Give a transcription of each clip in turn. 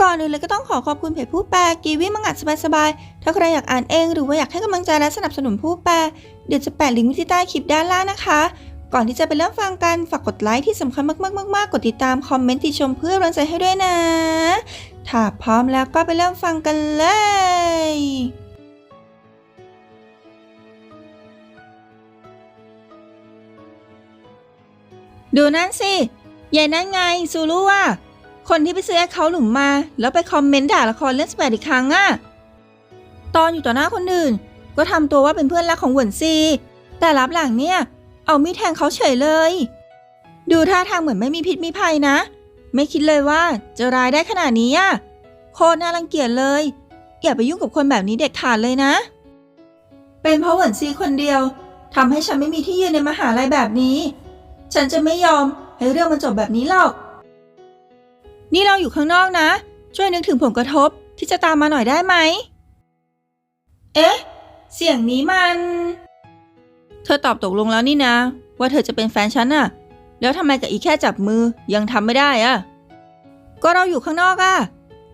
ก่อนอื่นเลยก็ต้องขอขอบคุณเพจผู้แปลกีวิมังงะสบายๆ ถ้าใครอยากอ่านเองหรือว่าอยากให้กำลังใจและสนับสนุนผู้แปล เดี๋ยวจะแปะลิงก์ไว้ที่ใต้คลิปด้านล่างนะคะ ก่อนที่จะไปเริ่มฟังกัน ฝากกดไลค์ที่สำคัญมากๆๆๆ กดติดตามคอมเมนต์ติชมเพื่อกำลังใจให้ด้วยนะ ถ้าพร้อมแล้วก็ไปเริ่มฟังกันเลยดูนั่นสิยายนั่นไงซูรุว่า คนที่ไปซื้อแอคเคาท์หลุมมา แล้วไปคอมเมนต์ด่าละครเรื่องสแปดอีกครั้งอะตอนอยู่ต่อหน้าคนอื่น ก็ทำตัวว่าเป็นเพื่อนรักของหวนซี แต่รับหลังเนี่ย เอามีดแทงเขาเฉยเลย ดูท่าทางเหมือนไม่มีพิษมีภัยนะ ไม่คิดเลยว่าจะร้ายได้ขนาดนี้อะโคตรน่ารังเกียจเลย อย่าไปยุ่งกับคนแบบนี้เด็ดขาดเลยนะ เป็นเพราะหวนซีคนเดียวทำให้ฉันไม่มีที่ยืนในมหาลัยแบบนี้ ฉันจะไม่ยอมให้เรื่องมันจบแบบนี้หรอก นี่เราอยู่ข้างนอกนะ ช่วยนึกถึงผลกระทบที่จะตามมาหน่อยได้ไหม เอ๊ะ เสียงนี้มัน เธอตอบตกลงแล้วนี่นะ ว่าเธอจะเป็นแฟนฉันน่ะ แล้วทำไมกับอีแค่จับมือยังทำไม่ได้อะก็เราอยู่ข้างนอกอะ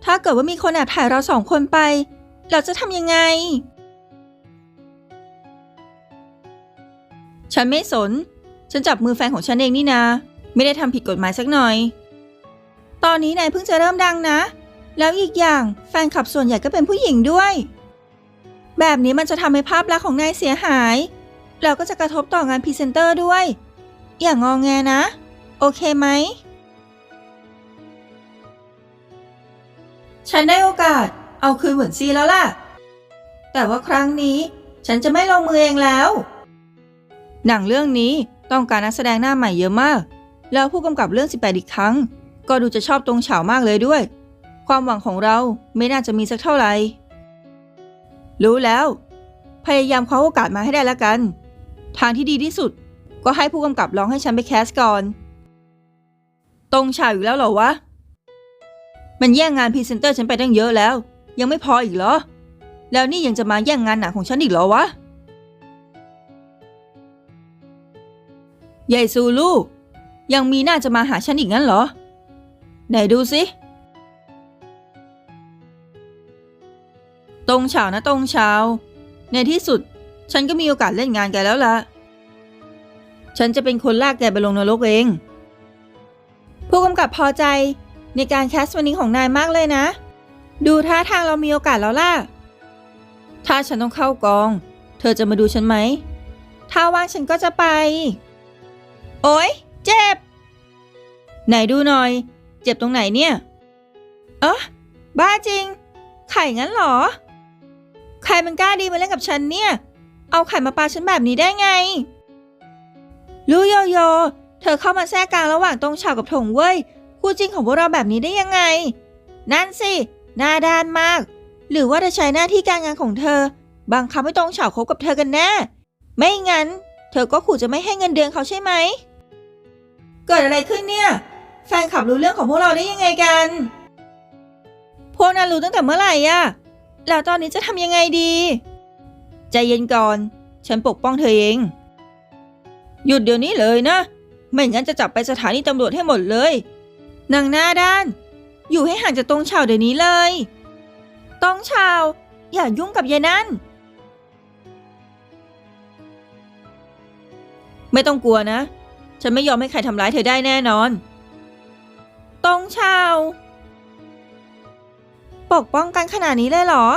ถ้าเกิดว่ามีคนแอบถ่ายเราสองคนไป เราจะทำยังไง ฉันไม่สน ฉันจับมือแฟนของฉันเองนี่นะ ไม่ได้ทำผิดกฎหมายสักหน่อย ตอนนี้นายเพิ่งจะเริ่มดังนะ แล้วอีกอย่างแฟนคลับส่วนใหญ่ก็เป็นผู้หญิงด้วย แบบนี้มันจะทำให้ภาพลักษณ์ของนายเสียหาย แล้วก็จะกระทบต่องานพรีเซนเตอร์ด้วย อย่างงองแงนะ โอเคไหม ฉันได้โอกาส เอาคืนเหมือนซีแล้วล่ะ แต่ว่าครั้งนี้ฉันจะไม่ลงมือเองแล้ว หนังเรื่องนี้ต้องการนักแสดงหน้าใหม่เยอะมาก แล้วผู้กำกับเรื่อง 18 อีกครั้ง ก็ดูจะชอบตรงเฉามากเลยด้วย ความหวังของเราไม่น่าจะมีสักเท่าไหร่ รู้แล้ว พยายามคว้าโอกาสมาให้ได้แล้วกัน ทางที่ดีที่สุด ก็ให้ผู้กำกับลองให้ฉันไปแคสก่อน ตรงเฉาอยู่แล้วเหรอวะ มันแย่งงานพรีเซนเตอร์ฉันไปตั้งเยอะแล้ว ยังไม่พออีกเหรอ แล้วนี่ยังจะมาแย่งงานหนังของฉันอีกเหรอวะยายซูลูยังมีหน้าจะมาหาฉันอีกงั้นเหรอ ไหนดูสิ ตรงเฉานะตรงเฉาในที่สุด ฉันก็มีโอกาสเล่นงานแกแล้วล่ะ ฉันจะเป็นคนลากแกไปลงนรกเอง ผู้กำกับพอใจในการแคสวันนี้ของนายมากเลยนะ ดูท่าทางเรามีโอกาสแล้วล่ะ ถ้าฉันต้องเข้ากอง เธอจะมาดูฉันไหม ถ้าว่างฉันก็จะไป โอ๊ย เจ็บ ไหนดูหน่อย เจ็บตรงไหนเนี่ย เออบ้าจริง ไข่งั้นหรอ ใครมันกล้าดีมาเล่นกับฉันเนี่ย เอาไข่มาปาฉันแบบนี้ได้ไง ลูโยโย เธอเข้ามาแทรกกลางระหว่างตรงฉากกับถงเว้ย คู่จริงของพวกเราแบบนี้ได้ยังไง นั่นสิหน้าด้านมาก หรือว่าจะใช้หน้าที่การงานของเธอ บังคับให้ตรงฉากคบกับเธอกันแน่ ไม่งั้น เธอก็ขู่จะไม่ให้เงินเดือนเขาใช่ไหม เกิดอะไรขึ้นเนี่ย แฟนขับรู้เรื่องของพวกเราได้ยังไงกัน พวกนั้นรู้ตั้งแต่เมื่อไหร่อะแล้วตอนนี้จะทำยังไงดี ใจเย็นก่อน ฉันปกป้องเธอเอง หยุดเดี๋ยวนี้เลยนะ ไม่งั้นจะจับไปสถานีตำรวจให้หมดเลยนางหน้าด้าน อยู่ให้ห่างจากตรงชาวเดี๋ยวนี้เลยตรงชาว อย่ายุ่งกับยายนั่น ไม่ต้องกลัวนะ ฉันไม่ยอมให้ใครทำร้ายเธอได้แน่นอน ตรงชาว ปกป้องกันขนาดนี้เลยเหรอ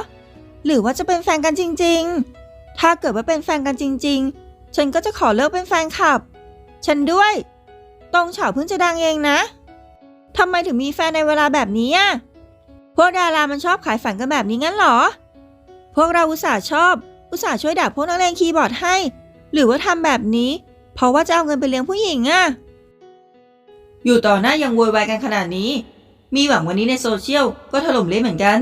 หรือว่าจะเป็นแฟนกันจริง ๆ ถ้าเกิดว่าเป็นแฟนกันจริง ๆ ฉันก็จะขอเลิกเป็นแฟนคลับ ฉันด้วย ตรงเฉาเพิ่งจะดังเองนะทำไมถึงมีแฟนในเวลาแบบนี้อะพวกดารามันชอบขายฝันกันแบบนี้งั้นเหรอ พวกเราอุตส่าห์ชอบ อุตส่าห์ช่วยด่าพวกนักเลงคีย์บอร์ดให้ หรือว่าทำแบบนี้ เพราะว่าจะเอาเงินไปเลี้ยงผู้หญิงอะ อยู่ต่อหน้ายังโวยวายกันขนาดนี้ มีหวังวันนี้ในโซเชียลก็ถล่มเละเหมือนกัน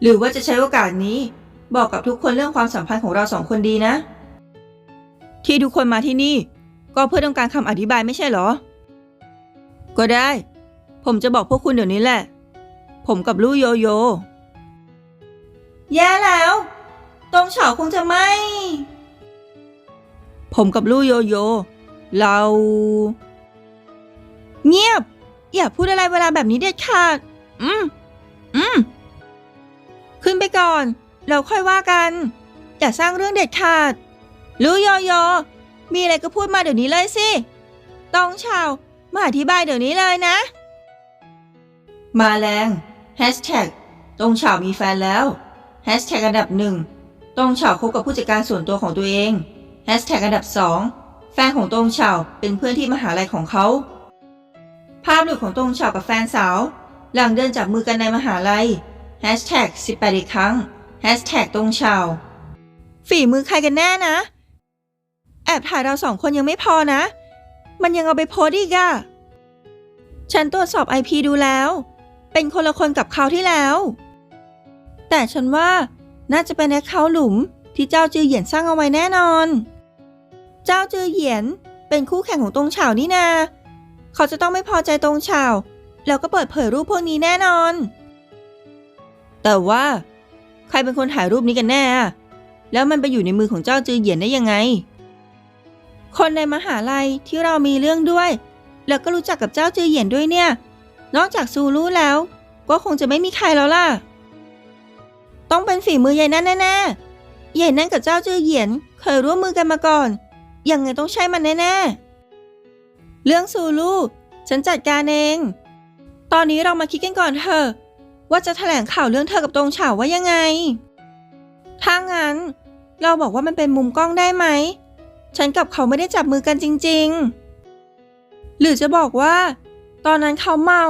หรือว่าจะใช้โอกาสนี้ บอกกับทุกคนเรื่องความสัมพันธ์ของเราสองคนดีนะ ที่ทุกคนมาที่นี่ ก็เพื่อต้องการคำอธิบายไม่ใช่เหรอ ก็ได้ ผมจะบอกพวกคุณเดี๋ยวนี้แหละ ผมกับลู่โยโย แย่แล้ว ตรงเฉาคงจะไม่ ผมกับลู่โยโย เรา เงียบ อย่าพูดอะไรเวลาแบบนี้เด็ดขาด อืม อืม ขึ้นไปก่อน เราค่อยว่ากัน อย่าสร้างเรื่องเด็ดขาด รู้ยอยอ มีอะไรก็พูดมาเดี๋ยวนี้เลยสิต้องชาว มาอธิบายเดี๋ยวนี้เลยนะ มาแรงแฮชแท็กตรงฉาวมีแฟนแล้วแฮชแท็กอันดับหนึ่งตรงฉาวคบกับผู้จัดการส่วนตัวของตัวเองแฮชแท็กอันดับสองแฟนของตรงฉาวเป็นเพื่อนที่มหาลัยของเขา ภาพหลุดของตรงฉาวกับแฟนสาว หลังเดินจับมือกันในมหาลัยแฮชแท็กสิบแปดอีกครั้งแฮชแท็กตรงฉาวฝีมือใครกันแน่นะ แอบถ่ายเราสองคนยังไม่พอนะ มันยังเอาไปโพสอีกอะฉันตรวจสอบ IP ดูแล้ว เป็นคนละคนกับเขาที่แล้ว แต่ฉันว่าน่าจะเป็นแอคเคาท์หลุมที่เจ้าจือเหยียนสร้างเอาไว้แน่นอน เจ้าจือเหยียนเป็นคู่แข่งของตรงเฉานี่นา เขาจะต้องไม่พอใจตรงเฉาแล้วก็เปิดเผยรูปพวกนี้แน่นอน แต่ว่า ใครเป็นคนถ่ายรูปนี้กันแน่ แล้วมันไปอยู่ในมือของเจ้าจือเหยียนได้ยังไง คนในมหาลัยที่เรามีเรื่องด้วย แล้วก็รู้จักกับเจ้าจือเหยียนด้วยเนี่ย นอกจากซูรู้แล้ว ก็คงจะไม่มีใครแล้วล่ะ ต้องเป็นฝีมือใหญ่นั่นแน่ๆใหญ่นั่นกับเจ้าจือเหยียน เคยร่วมมือกันมาก่อนยังไงต้องใช่มันแน่ๆ เรื่องซูรู้ฉันจัดการเอง ตอนนี้เรามาคิดกันก่อนเถอะว่าจะแถลงข่าวเรื่องเธอกับตรงเฉาว่ายังไง ถ้างั้น เราบอกว่ามันเป็นมุมกล้องได้ไหม ฉันกับเขาไม่ได้จับมือกันจริง ๆ หรือจะบอกว่า ตอนนั้นเขาเมา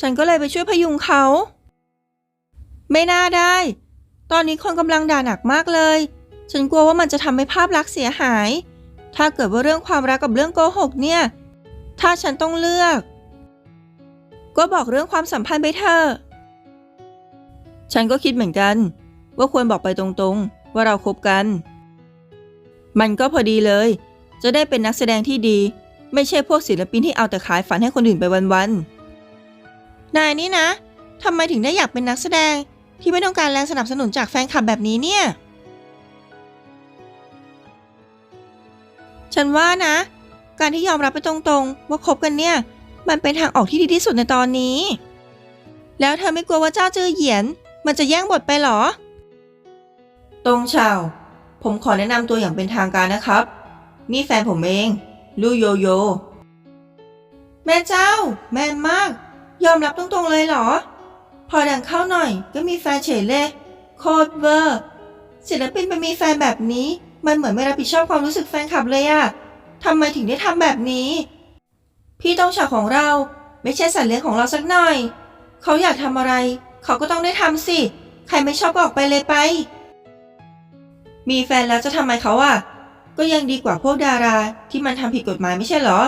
ฉันก็เลยไปช่วยพยุงเขา ไม่น่าได้ ตอนนี้คนกำลังด่าหนักมากเลย ฉันกลัวว่ามันจะทำให้ภาพลักษณ์เสียหาย ถ้าเกิดว่าเรื่องความรักกับเรื่องโกหกเนี่ย ถ้าฉันต้องเลือก ก็บอกเรื่องความสัมพันธ์ไปเถอะ ฉันก็คิดเหมือนกัน ว่าควรบอกไปตรงๆ ว่าเราคบกัน มันก็พอดีเลย จะได้เป็นนักแสดงที่ดี ไม่ใช่พวกศิลปินที่เอาแต่ขายฝันให้คนอื่นไปวันๆ นายนี่นะทำไมถึงได้อยากเป็นนักแสดงที่ไม่ต้องการแรงสนับสนุนจากแฟนคลับแบบนี้เนี่ย ฉันว่านะ การที่ยอมรับไปตรงๆ ว่าคบกันเนี่ย มันเป็นทางออกที่ดีที่สุดในตอนนี้ แล้วเธอไม่กลัวว่าเจ้าจือเหยียน มันจะแย่งบทไปเหรอ ตรงเชาผมขอแนะนำตัวอย่างเป็นทางการนะครับ นี่แฟนผมเอง ลู่โยโย แม่เจ้า แม่นมาก ยอมรับตรงๆเลยเหรอ พอดังเข้าหน่อย ก็มีแฟนเฉยเลยโคตรเวอร์ศิลปินไปมีแฟนแบบนี้ มันเหมือนไม่รับผิดชอบความรู้สึกแฟนคลับเลยอะ ทำไมถึงได้ทำแบบนี้ พี่ต้องฉาของเราไม่ใช่สัตว์เลี้ยงของเราสักหน่อย เขาอยากทำอะไร เขาก็ต้องได้ทำสิ ใครไม่ชอบก็ออกไปเลยไป มีแฟนแล้วจะทำไมเขาอะ ก็ยังดีกว่าพวกดาราที่มันทำผิดกฎหมายไม่ใช่เหรอ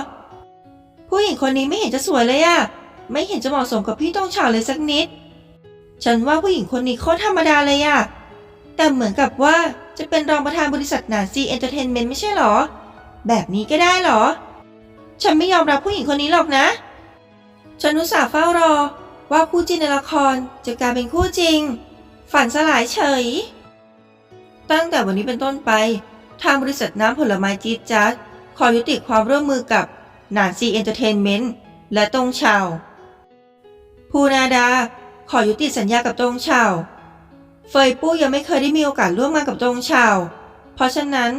ผู้หญิงคนนี้ไม่เห็นจะสวยเลยอะไม่เห็นจะเหมาะสมกับพี่ต้องฉาเลยสักนิด ฉันว่าผู้หญิงคนนี้โคตรธรรมดาเลยอะแต่เหมือนกับว่าจะเป็นรองประธานบริษัทหนานซีเอนเตอร์เทนเมนต์ไม่ใช่เหรอ แบบนี้ก็ได้เหรอ ฉันไม่ยอมรับผู้หญิงคนนี้หรอกนะ ฉันอุตส่าห์เฝ้ารอ ว่าคู่จริงในละครจะกลายเป็นคู่จริง ฝันสลายเฉย ตั้งแต่วันนี้เป็นต้นไป ทางบริษัทน้ำผลไม้จีจัดขอยุติความร่วมมือกับหนานซีเอนเตอร์เทนเมนต์และตงเชาภูนาดา ขอยุติสัญญากับตงเชาเฟยปู้ยังไม่เคยได้มีโอกาสร่วมงานกับตงเชาเพราะฉะนั้น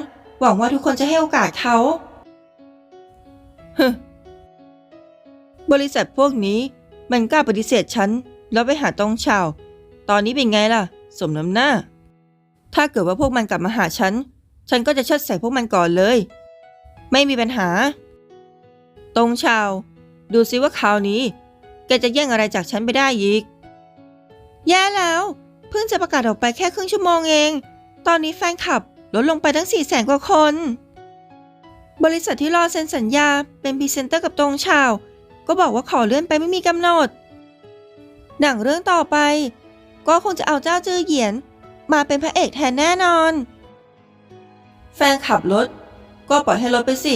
หวังว่าทุกคนจะให้โอกาสเขาฮึบริษัทพวกนี้มันกล้าปฏิเสธฉัน แล้วไปหาตงเชาตอนนี้เป็นไงล่ะ สมน้ำหน้า ถ้าเกิดว่าพวกมันกลับมาหาฉัน ฉันก็จะเชิดใส่พวกมันก่อนเลย ไม่มีปัญหาตรงชาว ดูซิว่าคราวนี้ แกจะแย่งอะไรจากฉันไปได้อีก แย่แล้ว เพิ่งจะประกาศออกไปแค่ครึ่งชั่วโมงเอง ตอนนี้แฟนคลับ ลดลงไปตั้งสี่แสนกว่าคน บริษัทที่รอเซ็นสัญญาเป็นพรีเซนเตอร์กับตรงชาว ก็บอกว่าขอเลื่อนไปไม่มีกำหนด หนังเรื่องต่อไป ก็คงจะเอาเจ้าจื้อเหยียน มาเป็นพระเอกแทนแน่นอน แฟนขับรถ ก็ปล่อยให้รถไปสิ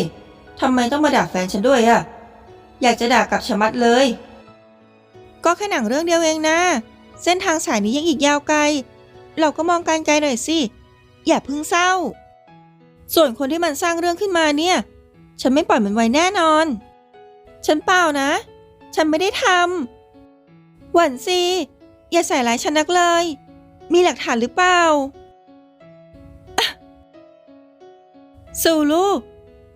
ทำไมต้องมาด่าแฟนฉันด้วยอะอยากจะด่ากลับชะมัดเลย ก็แค่หนังเรื่องเดียวเองนะ เส้นทางสายนี้ยังอีกยาวไกล เราก็มองการไกลหน่อยสิ อย่าเพึ่งเศร้า ส่วนคนที่มันสร้างเรื่องขึ้นมาเนี่ย ฉันไม่ปล่อยมันไว้แน่นอน ฉันเปล่านะ ฉันไม่ได้ทำหวันซีอย่าใส่ร้ายฉันนักเลย มีหลักฐานหรือเปล่าซูลู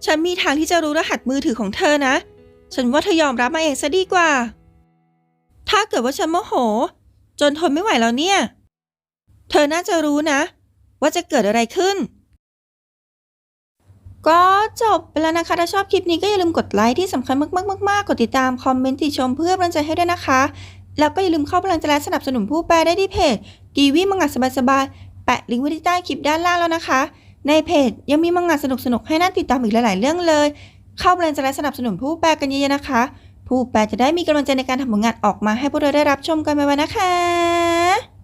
ฉันมีทางที่จะรู้รหัสมือถือของเธอนะ ฉันว่าเธอยอมรับมาเองซะดีกว่า ถ้าเกิดว่าฉันโมโห จนทนไม่ไหวแล้วเนี่ย เธอน่าจะรู้นะ ว่าจะเกิดอะไรขึ้น ก็จบไปแล้วนะคะ ถ้าชอบคลิปนี้ก็อย่าลืมกดไลค์ที่สำคัญมากๆๆกดติดตามคอมเมนต์ติชมเพื่อเป็นกำลังใจให้ด้วยนะคะ แล้วก็อย่าลืมเข้ากำลังใจและสนับสนุนผู้แปลได้ที่เพจกีวีมังงะสบายๆแปะลิงก์ไว้ที่ใต้คลิปด้านล่างแล้วนะคะ ในเพจยังมีมังงะสนุกๆให้น่าติดตามอีกหลาย ๆ เรื่องเลย เข้ากำลังใจและสนับสนุนผู้แปลกันเยอะๆนะคะ ผู้แปลจะได้มีกำลังใจในการทำผลงานออกมาให้พวกเราได้รับชมกันไปๆนะคะ